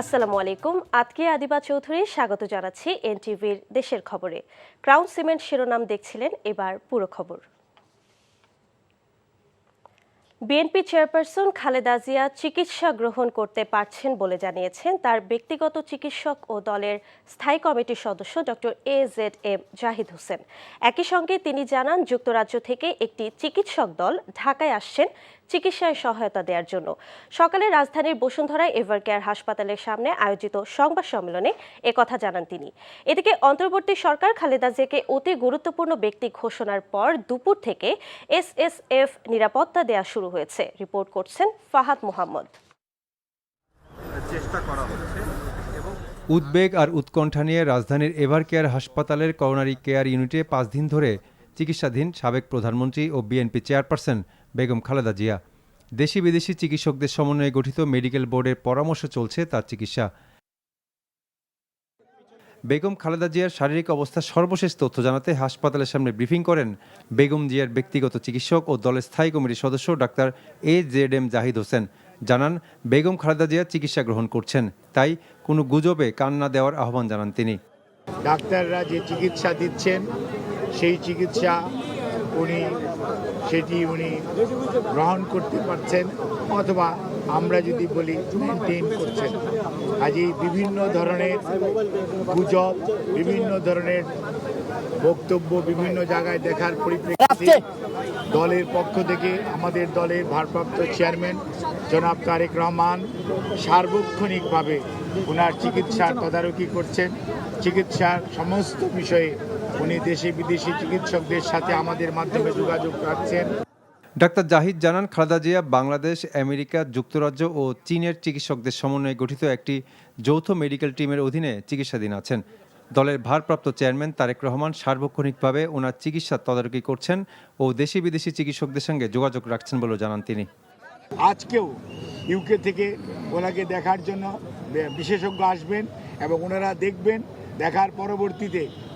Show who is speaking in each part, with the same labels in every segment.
Speaker 1: আসসালামু আলাইকুম। আতকে আদিবা চৌধুরী স্বাগত জানাচ্ছি এনটিভির দেশের খবরে। ক্রাউন সিমেন্ট শিরোনাম দেখছিলেন এবার পুরো খবর। বিএনপি চেয়ারপারসন খালেদা জিয়া চিকিৎসা গ্রহণ করতে পারছেন বলে জানিয়েছেন তার ব্যক্তিগত চিকিৎসক ও দলের স্থায়ী কমিটির সদস্য doctor A Z M Zahid Hossain. একই সঙ্গে তিনি জানান, যুক্তরাজ্য থেকে একটি চিকিৎসক দল ঢাকায় আসছেন চিকিৎসায় সহায়তা দেওয়ার জন্য। সকালে রাজধানীর বসুন্ধরা এভারকেয়ার হাসপাতালের সামনে আয়োজিত সংবাদ সম্মেলনে একথা জানান তিনি। এদিকে অন্তর্বর্তী সরকার খালেদা জিয়াকে অতি গুরুত্বপূর্ণ ব্যক্তি ঘোষণার পর দুপুর থেকে এসএসএফ নিরাপত্তা দেয়া শুরু হয়েছে। রিপোর্ট করছেন ফাহাদ মোহাম্মদ।
Speaker 2: চেষ্টা করা হচ্ছে এবং
Speaker 3: উদ্বেগ আর উৎকণ্ঠা নিয়ে রাজধানীর এভার কেয়ার হাসপাতালের করোনারি কেয়ার ইউনিটে পাঁচ দিন ধরে চিকিৎসাধীন সাবেক প্রধানমন্ত্রী ও বিএনপি চেয়ারপারসন বেগম খালেদা জিয়া। দেশি বিদেশি চিকিৎসকদের সমন্বয়ে গঠিত মেডিকেল বোর্ডের পরামর্শ চলছে তার চিকিৎসা। বেগম খালেদা জিয়ার শারীরিক অবস্থার সর্বশেষ তথ্য জানাতে হাসপাতালের সামনে ব্রিফিং করেন বেগম জিয়ার ব্যক্তিগত চিকিৎসক ও দলের স্থায়ী কমিটির সদস্য doctor A Z M Zahid Hossain. জানান, বেগম খালেদা জিয়া চিকিৎসা গ্রহণ করছেন, তাই কোনো গুজবে কান না দেওয়ার আহ্বান জানান তিনি।
Speaker 4: ডাক্তাররা যে চিকিৎসা দিচ্ছেন, সেই চিকিৎসা উনি, সেটি উনি গ্রহণ করতে পারছেন অথবা আমরা যদি বলি মেনটেন করছেন। কাজেই বিভিন্ন ধরনের গুজব, বিভিন্ন ধরনের বক্তব্য বিভিন্ন জায়গায় দেখার পরিপ্রেক্ষিতে দলের পক্ষ থেকে আমাদের দলের ভারপ্রাপ্ত চেয়ারম্যান জনাব তারেক রহমান সার্বক্ষণিকভাবে ওনার চিকিৎসার তদারকি করছেন। চিকিৎসার সমস্ত বিষয়ে উনি দেশি বিদেশি চিকিৎসকদের সাথে আমাদের মাধ্যমে যোগাযোগ রাখছেন।
Speaker 3: ডাক্তার জাহিদ জানান খালেদা জিয়া বাংলাদেশ আমেরিকা যুক্তরাজ্য ও চীনের চিকিৎসকদের সমন্বয়ে গঠিত একটি যৌথ মেডিকেল টিমের অধীনে চিকিৎসাধীন আছেন। দলের ভারপ্রাপ্ত চেয়ারম্যান তারেক রহমান সার্বক্ষণিকভাবে ওনার চিকিৎসার তদারকি করছেন ও দেশি বিদেশি চিকিৎসকদের সঙ্গে যোগাযোগ রাখছেন বলেও জানান তিনি।
Speaker 4: আজকেও ইউকে থেকে ওনাকে দেখার জন্য বিশেষজ্ঞ আসবেন এবং ওনারা দেখবেন দেখার পরবর্তীতে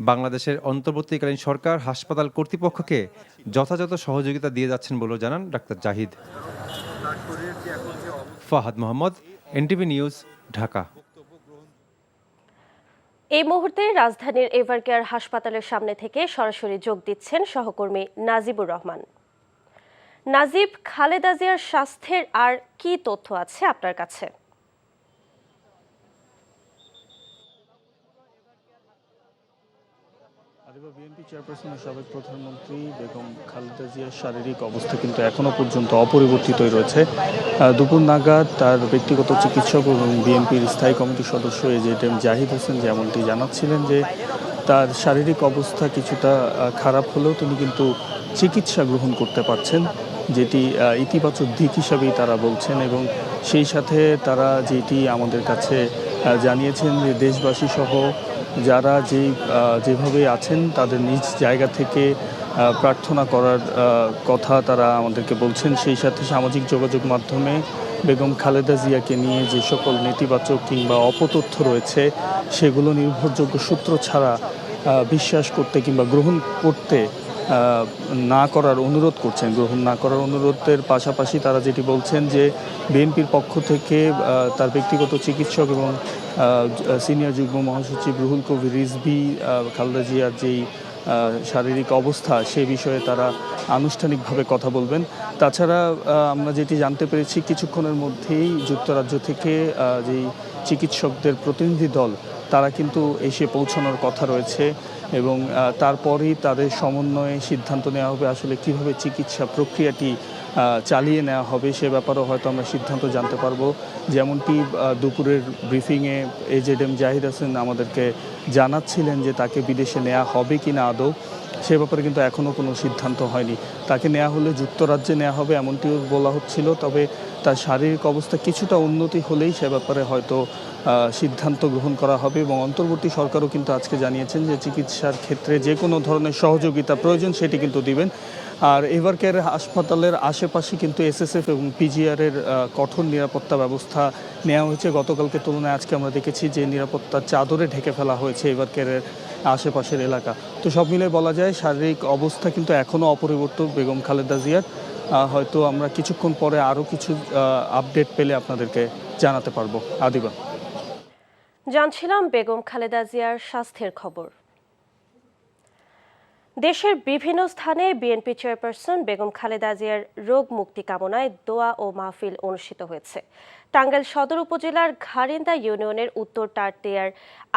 Speaker 3: বাংলাদেশের অন্তর্বর্তীকালীন সরকার হাসপাতাল কর্তৃপক্ষকে যথাযথ সহযোগিতা দিয়ে যাচ্ছেন বলেও জানান doctor Zahid. Fahad Mohammad, NTV news, Dhaka.
Speaker 1: এই মুহূর্তে রাজধানীর এভারকেয়ার হাসপাতালের সামনে থেকে সরাসরি যোগ দিচ্ছেন সহকর্মী নাজিবুর রহমান। নাজিব, খালেদা জিয়ার স্বাস্থ্যের আর কি তথ্য আছে আপনার কাছে?
Speaker 5: বিএনপি চেয়ারপারসনের সাবেক প্রধানমন্ত্রী বেগম খালেদা জিয়ার শারীরিক অবস্থা কিন্তু এখনও পর্যন্ত অপরিবর্তিতই রয়েছে। দুপুর নাগাদ তার ব্যক্তিগত চিকিৎসক এবং বিএনপির স্থায়ী কমিটির সদস্য এজেড এম জাহিদ হোসেন যেমনটি জানাচ্ছিলেন যে তার শারীরিক অবস্থা কিছুটা খারাপ হলেও তিনি কিন্তু চিকিৎসা গ্রহণ করতে পারছেন, যেটি ইতিবাচক দিক হিসাবেই তারা বলছেন এবং সেই সাথে তারা যেটি আমাদের কাছে জানিয়েছেন যে দেশবাসী সহ যারা যে যেভাবে আছেন, তাদের নিজ জায়গা থেকে প্রার্থনা করার কথা তারা আমাদেরকে বলছেন। সেই সাথে সামাজিক যোগাযোগ মাধ্যমে বেগম খালেদা জিয়াকে নিয়ে যে সকল নেতিবাচক কিংবা অপতথ্য রয়েছে, সেগুলো নির্ভরযোগ্য সূত্র ছাড়া বিশ্বাস করতে কিংবা গ্রহণ করতে না করার অনুরোধ করছেন, গ্রহণ না করার অনুরোধের পাশাপাশি তারা যেটি বলছেন যে বিএনপির পক্ষ থেকে তার ব্যক্তিগত চিকিৎসক এবং সিনিয়র যুগ্ম মহাসচিব রুহুল কবির রিজভি খালদা জিয়ার যেই শারীরিক অবস্থা সে বিষয়ে তারা আনুষ্ঠানিকভাবে কথা বলবেন। তাছাড়া আমরা যেটি জানতে পেরেছি কিছুক্ষণের মধ্যেই যুক্তরাজ্য থেকে যেই চিকিৎসকদের প্রতিনিধি দল, তারা কিন্তু এসে পৌঁছানোর কথা রয়েছে। এবং তারপরেই তাদের সমন্বয়ে সিদ্ধান্ত নেওয়া হবে আসলে কীভাবে চিকিৎসা প্রক্রিয়াটি চালিয়ে নেওয়া হবে সে ব্যাপারেও হয়তো আমরা সিদ্ধান্ত জানতে পারব। যেমনটি দুপুরের ব্রিফিংয়ে এজেড এম জাহিদ হাসান আমাদেরকে জানাচ্ছিলেন যে তাকে বিদেশে নেওয়া হবে কি না আদৌ। সে ব্যাপারে কিন্তু এখনও কোনো সিদ্ধান্ত হয়নি। তাকে নেওয়া হলে যুক্তরাজ্যে নেওয়া হবে এমনটিও বলা হচ্ছিল, তবে তার শারীরিক অবস্থা কিছুটা উন্নতি হলেই সে ব্যাপারে হয়তো সিদ্ধান্ত গ্রহণ করা হবে এবং অন্তর্বর্তী সরকারও কিন্তু আজকে জানিয়েছেন যে চিকিৎসার ক্ষেত্রে যে কোনো ধরনের সহযোগিতা প্রয়োজন সেটি কিন্তু দিবেন। আর এবারকের হাসপাতালের আশেপাশে কিন্তু এসএসএফ এবং পিজিআরের কঠোর নিরাপত্তা ব্যবস্থা নেওয়া হয়েছে। গতকালকে তুলনায় আজকে আমরা দেখেছি যে নিরাপত্তার চাদরে ঢেকে ফেলা হয়েছে এবারকের আশেপাশের এলাকা। তো সব মিলে বলা যায় শারীরিক অবস্থা কিন্তু এখনও অপরিবর্তন বেগম খালেদা জিয়ার। হয়তো আমরা কিছুক্ষণ পরে আরও কিছু আপডেট পেলে আপনাদেরকে জানাতে পারব। আদিবা।
Speaker 1: জানছিলাম বেগম খালেদা জিয়ার স্বাস্থ্যের খবর। দেশের বিভিন্ন স্থানে বিএনপি চেয়ারপারসন বেগম খালেদা জিয়ার রোগ মুক্তি কামনায় দোয়া ও মাহফিল অনুষ্ঠিত হয়েছে। টাঙ্গাইল সদর উপজেলার ঘারিন্দা ইউনিয়নের উত্তর টারটিয়ার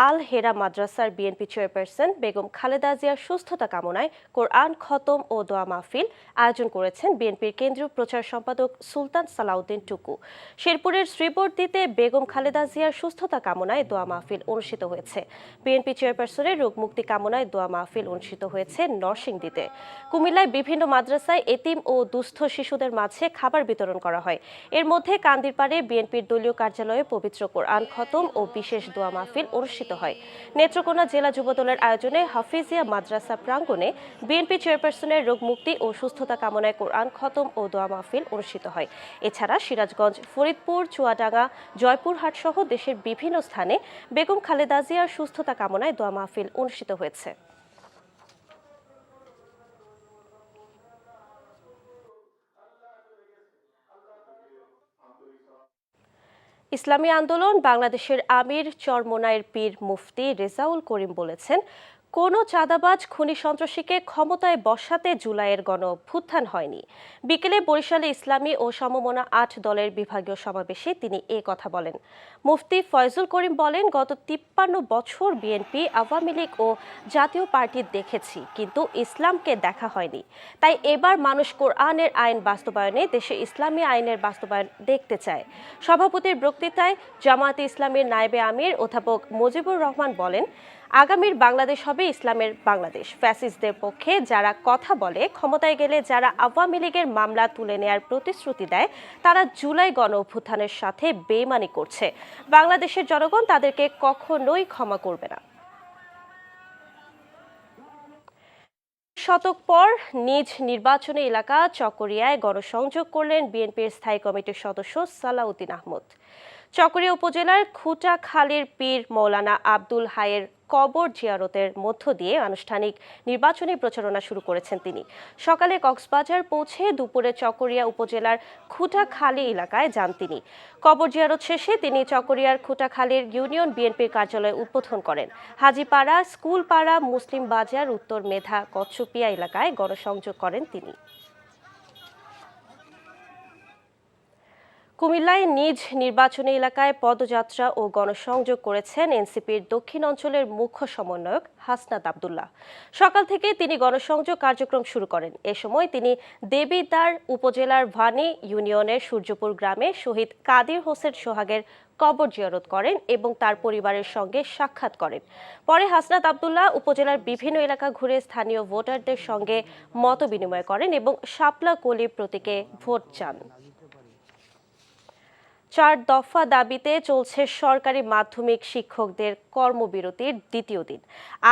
Speaker 1: আল হেরা মাদ্রাসার বিএনপি চেয়ারপারসন বেগম খালেদা জিয়ার সুস্থতা কামনায় কোরআন খতম ও দোয়া মাহফিল আয়োজন করেছেন বিএনপির কেন্দ্রীয় প্রচার সম্পাদক সুলতান সালাউদ্দিন টুকু। শেরপুরের শ্রীবর্দিতে বেগম খালেদা জিয়ার সুস্থতা কামনায় দোয়া মাহফিল অনুষ্ঠিত হয়েছে। বিএনপি চেয়ারপারসনের রোগ মুক্তি কামনায় দোয়া মাহফিল অনুষ্ঠিত হয়েছে নরসিংদীতে। কুমিল্লায় বিভিন্ন মাদ্রাসায় এতিম ও দুস্থ শিশুদের মাঝে খাবার বিতরণ করা হয়। এর মধ্যে কান্দিরপাড়ে বিএনপির দলীয় কার্যালয়ে পবিত্র কোরআন খতম ও বিশেষ দোয়া মাহফিল অনুষ্ঠিত হয়। নেত্রকোনা জেলা যুবদলের আয়োজনে হাফিজিয়া মাদ্রাসা প্রাঙ্গণে বিএনপি চেয়ারপারসনের রোগ মুক্তি ও সুস্থতা কামনায় কোরআন খতম ও দোয়া মাহফিল অনুষ্ঠিত হয়। এছাড়া সিরাজগঞ্জ, ফরিদপুর, চুয়াডাঙ্গা, জয়পুরহাট সহ দেশের বিভিন্ন স্থানে বেগম খালেদা জিয়ার সুস্থতা কামনায় দোয়া মাহফিল অনুষ্ঠিত হয়েছে। ইসলামী আন্দোলন বাংলাদেশের আমির চরমোনাইর পীর মুফতি রেজাউল করিম বলেছেন কোনো চাঁদাবাজ খুনি সন্ত্রাসীকে ক্ষমতায় বসাতে জুলাইয়ের গণ অভ্যুত্থান হয়নি। বিকেলে বরিশালে ইসলামী ও সমমনা আট দলের বিভাগীয় সমাবেশে তিনি এ কথা বলেন। মুফতি ফয়জুল করিম বলেন, গত তিপ্পান্ন বছর বিএনপি, আওয়ামী লীগ ও জাতীয় পার্টি দেখেছি, কিন্তু ইসলামকে দেখা হয়নি। তাই এবার মানুষ কোরআনের আইন বাস্তবায়নে, দেশে ইসলামী আইনের বাস্তবায়ন দেখতে চায়। সভাপতির বক্তৃতায় জামায়াতে ইসলামের নায়েবে আমির অধ্যাপক মুজিবুর রহমান বলেন আগামীর বাংলাদেশ হবে ইসলামের বাংলাদেশ। ফ্যাসিস্টদের পক্ষে যারা কথা বলে, ক্ষমতায় গেলে যারা আওয়ামী লীগের মামলা তুলে নেয়ার প্রতিশ্রুতি দেয়, তারা জুলাই গণ অভ্যুত্থানের সাথে বেইমানি করছে। বাংলাদেশের জনগণ তাদেরকে কখনোই ক্ষমা করবে না। শতক পর নিজ নির্বাচনী এলাকা চকরিয়ায় গণসংযোগ করলেন বিএনপির স্থায়ী কমিটির সদস্য সালাউদ্দিন আহমদ। চকরিয়া উপজেলার খুটাখালীর পীর মৌলানা আব্দুল হায়ের কবর জিয়ারতের মধ্য দিয়ে আনুষ্ঠানিক নির্বাচনী প্রচারণা শুরু করেছেন তিনি। সকালে কক্সবাজার পৌঁছে দুপুরে চকরিয়া উপজেলার খুটাখালী এলাকায় যান তিনি। কবর জিয়ারত শেষে তিনি চকরিয়ার খুটাখালীর ইউনিয়ন বিএনপির কার্যালয় উদ্বোধন করেন। হাজিপাড়া, স্কুলপাড়া, মুসলিম বাজার, উত্তর মেধা, কচ্ছপিয়া এলাকায় গণসংযোগ করেন তিনি। কুমিল্লায় নিজ নির্বাচনী এলাকায় পদযাত্রা ও গণসংযোগ করেছেন এনসিপির দক্ষিণ অঞ্চলের মুখ্য সমন্বয়ক হাসনাত আবদুল্লাহ। সকাল থেকে তিনি গণসংযোগ কার্যক্রম শুরু করেন। এ সময় তিনি দেবিদ্বার উপজেলার ভানি ইউনিয়নের সূর্যপুর গ্রামে শহীদ কাদির হোসেন সোহাগের কবর জিয়ারত করেন এবং তার পরিবারের সঙ্গে সাক্ষাৎ করেন। পরে হাসনাত আবদুল্লাহ উপজেলার বিভিন্ন এলাকা ঘুরে স্থানীয় ভোটারদের সঙ্গে মত বিনিময় করেন এবং শাপলা কলি প্রতীকে ভোট চান। চার দফা দাবিতে চলছে সরকারি মাধ্যমিক শিক্ষকদের কর্মবিরতির দ্বিতীয় দিন।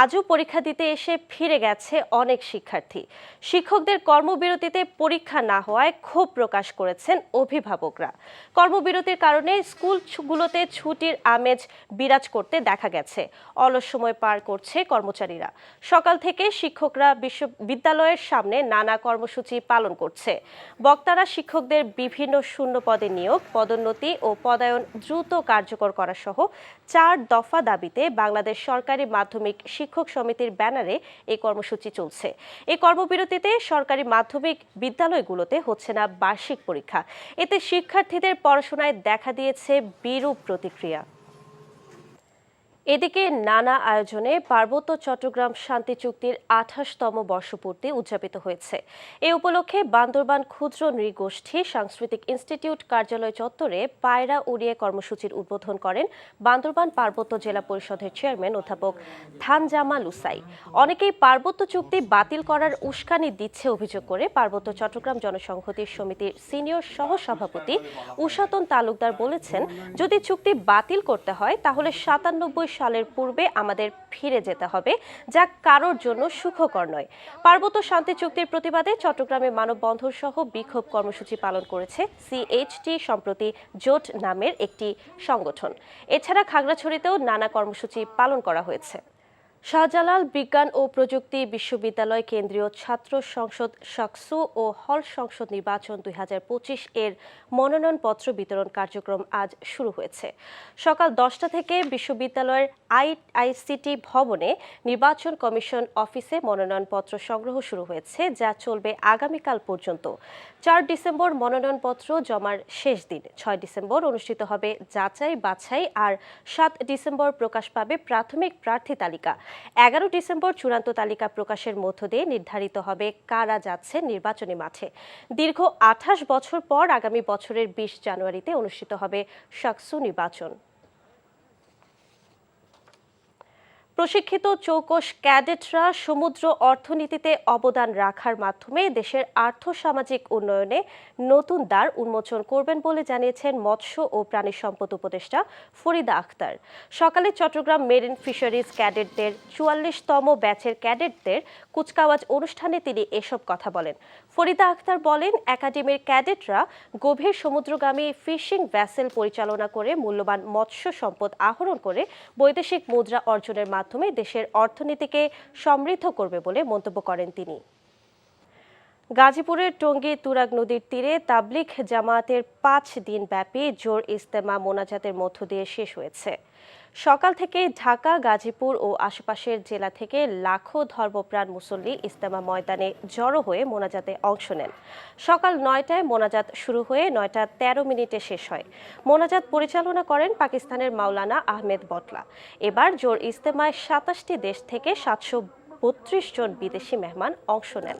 Speaker 1: আজও পরীক্ষা দিতে এসে ফিরে গেছে অনেক শিক্ষার্থী। শিক্ষকদের কর্মবিরতিতে পরীক্ষা না হওয়ায় ক্ষোভ প্রকাশ করেছেন অভিভাবকরা। কর্মবিরতির কারণে স্কুলগুলোতে ছুটির আমেজ বিরাজ করতে দেখা গেছে। অলস সময় পার করছে কর্মচারীরা। সকাল থেকে শিক্ষকরা বিশ্ববিদ্যালয়ের সামনে নানা কর্মসূচি পালন করছে। বক্তারা শিক্ষকদের বিভিন্ন শূন্য পদে নিয়োগ, পদোন্নতি ও পদায়ন দ্রুত কার্যকর করা সহ চার দফা দাবিতে বাংলাদেশ সরকারি মাধ্যমিক শিক্ষক সমিতির ব্যানারে এই কর্মসূচি চলছে। এই কর্মবিরতিতে সরকারি মাধ্যমিক বিদ্যালয়গুলোতে হচ্ছে না বার্ষিক পরীক্ষা। এতে শিক্ষার্থীদের পড়াশোনায় দেখা দিয়েছে বিরূপ প্রতিক্রিয়া। এদিকে নানা আয়োজনে পার্বত্য চট্টগ্রাম শান্তি চুক্তির আঠাশতম বর্ষপূর্তি উদযাপিত হয়েছে। এ উপলক্ষে বান্দরবান ক্ষুদ্র নৃগোষ্ঠী সাংস্কৃতিক ইনস্টিটিউট কার্যালয় চত্বরে পায়রা উড়িয়ে কর্মসূচির উদ্বোধন করেন বান্দরবান পার্বত্য জেলা পরিষদের চেয়ারম্যান অধ্যাপক থানজামা লুসাই। অনেকেই পার্বত্য চুক্তি বাতিল করার উস্কানি দিচ্ছে অভিযোগ করে পার্বত্য চট্টগ্রাম জনসংহতি সমিতির সিনিয়র সহসভাপতি উষাতন তালুকদার বলেছেন, যদি চুক্তি বাতিল করতে হয়, তাহলে সাতানব্বই সালের পূর্বে আমাদের ফিরে যেতে হবে, যা কারোর জন্য সুখকর নয়। পার্বত্য শান্তি চুক্তির প্রতিবাদে চট্টগ্রামে মানববন্ধন সহ বিক্ষোভ কর্মসূচি পালন করেছে সিএইচটি সম্প্রতি জোট নামের একটি সংগঠন। এছাড়া খাগড়াছড়িতেও নানা কর্মসূচি পালন করা হয়েছে। শাহজালাল বিজ্ঞান ও প্রযুক্তি বিশ্ববিদ্যালয় কেন্দ্রীয় ছাত্র সংসদ সাকসু ও হল সংসদ নির্বাচন দুই হাজার পঁচিশ এর মনোনয়নপত্র বিতরণ কার্যক্রম আজ শুরু হয়েছে। সকাল দশটা থেকে বিশ্ববিদ্যালয়ের আই আইসিটি ভবনে নির্বাচন কমিশন অফিসে মনোনয়নপত্র সংগ্রহ শুরু হয়েছে, যা চলবে আগামীকাল পর্যন্ত। চার ডিসেম্বর মনোনয়নপত্র জমার শেষ দিন। ছয় ডিসেম্বর অনুষ্ঠিত হবে যাচাই বাছাই আর সাত ডিসেম্বর প্রকাশ পাবে প্রাথমিক প্রার্থী তালিকা। এগারো ডিসেম্বর চূড়ান্ত তালিকা প্রকাশের মধ্য দিয়ে নির্ধারিত হবে কারা যাচ্ছে নির্বাচনী মাঠে। দীর্ঘ আঠাশ বছর পর আগামী বছরের বিশ জানুয়ারিতে অনুষ্ঠিত হবে সাকসু নির্বাচন। প্রশিক্ষিত চৌকস ক্যাডেটরা সমুদ্র অর্থনীতিতে অবদান রাখার মাধ্যমে দেশের আর্থসামাজিক উন্নয়নে নতুন দ্বার উন্মোচন করবেন বলে জানিয়েছেন মৎস্য ও প্রাণী সম্পদ উপদেষ্টা ফরিদা আখতার। সকালে চট্টগ্রাম মেরিন ফিশারিজ ক্যাডেটদের চুয়াল্লিশতম ব্যাচের ক্যাডেটদের কুচকাওয়াজ অনুষ্ঠানে তিনি এসব কথা বলেন। ফরিদা আখতার বলেন, একাডেমির ক্যাডেটরা গভীর সমুদ্রগামী ফিশিং ভ্যাসেল পরিচালনা করে মূল্যবান মৎস্য সম্পদ আহরণ করে বৈদেশিক মুদ্রা অর্জনের মাধ্যমে দেশের অর্থনীতিকে সমৃদ্ধ করবে বলে মন্তব্য করেন তিনি। গাজীপুরের টঙ্গী তুরাগ নদীর তীরে তাবলিক জামায়াতের পাঁচ দিন ব্যাপী জোর ইস্তেমা মোনাজাতের মধ্য দিয়ে শেষ হয়েছে। সকাল থেকে ঢাকা, গাজীপুর ও আশেপাশের জেলা থেকে লাখো ধর্মপ্রাণ মুসল্লি ইস্তেমা ময়দানে জড়ো হয়ে মোনাজাতে অংশ নেন। সকাল নয়টায় মোনাজাত শুরু হয়ে নয়টা তেরো মিনিটে শেষ হয়। মোনাজাত পরিচালনা করেন পাকিস্তানের মাওলানা আহমেদ বটলা। এবার জোর ইস্তেমায় সাতাশটি দেশ থেকে সাতশো বত্রিশ জন বিদেশি মেহমান অংশ নেন।